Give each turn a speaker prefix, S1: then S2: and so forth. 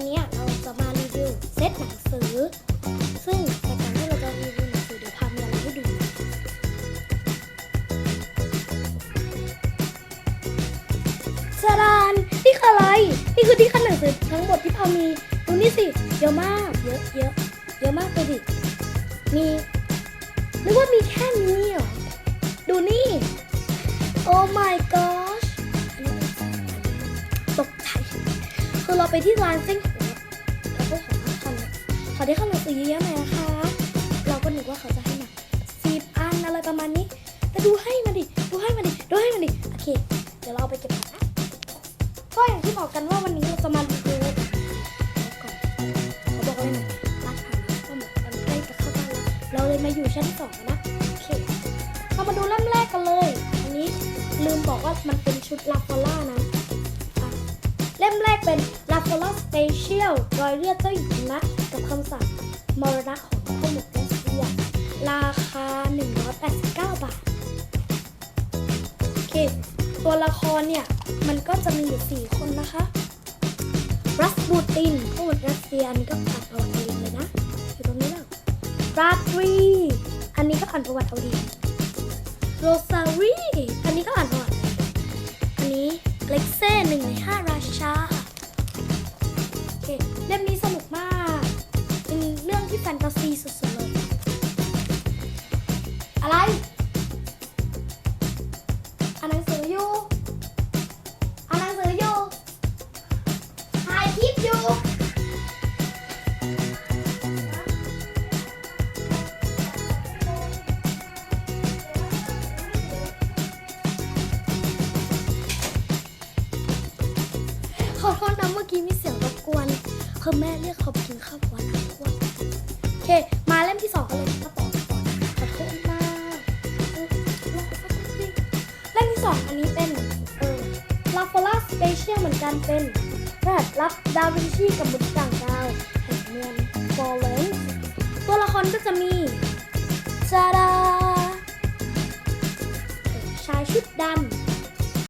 S1: วันนี้เราจะมารีวิวเซตหนังสือ ซึ่งในการที่เราจะรีวิวหนังสือเดี๋ยวพามีอะไรให้ดู สารานนี่คืออะไร นี่คือที่ขั้นหนังสือทั้งหมดที่พามี ดูนี่สิ เยอะมาก เยอะเยอะเยอะมากไปดิ มีนึกว่ามีแค่นี้เหรอ ดูนี่ oh my gosh ตกใจ เราไปที่ร้านเส้นหัวเราก็ขอมาทำขอได้ข้าหนังสือเยอะๆหน่อยนะคะ เราก็นึกว่าเขาจะให้มาสิบอันอะไรประมาณนี้ แต่ดูให้มาดิ ดูให้มาดิ ดูให้มาดิ โอเค เดี๋ยวเราเอาไปเก็บก่อนนะก็อย่างที่บอกกันว่าวันนี้เราจะมารีวิวก่อนเขาบอกว่าอะไรนะร้านอาหารก็เหมือนกันใกล้จะเข้าบ้านแล้วเราเลยมาอยู่ชั้นสองนะ โอเค เรามาดูเล่มแรกกันเลย อันนี้ลืมบอกว่ามันเป็นชุดลา เป็นลาฟสเปเชียลรอยเลือดเจ้าหญิงนะกับคำสั่งมรณะของพ่อหมกรัสเซียราคา 189 บาท โอเค ตัวละครเนี่ย มันก็จะมีอยู่ 4 คนนะคะ รัสบูตินผู้หมดรัสเซียอันนี้ก็อ่านประวัติเอาเองเลยนะ อยู่ตรงนี้แล้วราตรี อันนี้ก็อ่านประวัติเอาเองโรซารีอันนี้ เล่มนี้สนุกมาก เป็นเรื่องที่แฟนตาซีสุดๆเลยอะไรอ่านหนังสืออยู่อ่านหนังสืออยู่ถ่ายคลิปอยู่ขอโทษนะเมื่อกี้มีเสียงรบกวน คือแม่เรียกเขาไปกินข้าวหัวน้ำท่วมโอเค มาเล่มที่สองกันเลยกระป๋องกระป๋องขอโทษมากเล่มที่สองอันนี้เป็นเออลาฟอล่าสเปเชียลเหมือนกันเป็นรหัสลับดาวินชีกับมนุษย์ต่างดาวแห่งเมืองฟลอเรนซ์ตัวละครก็จะมีจาดาชายชุดดำ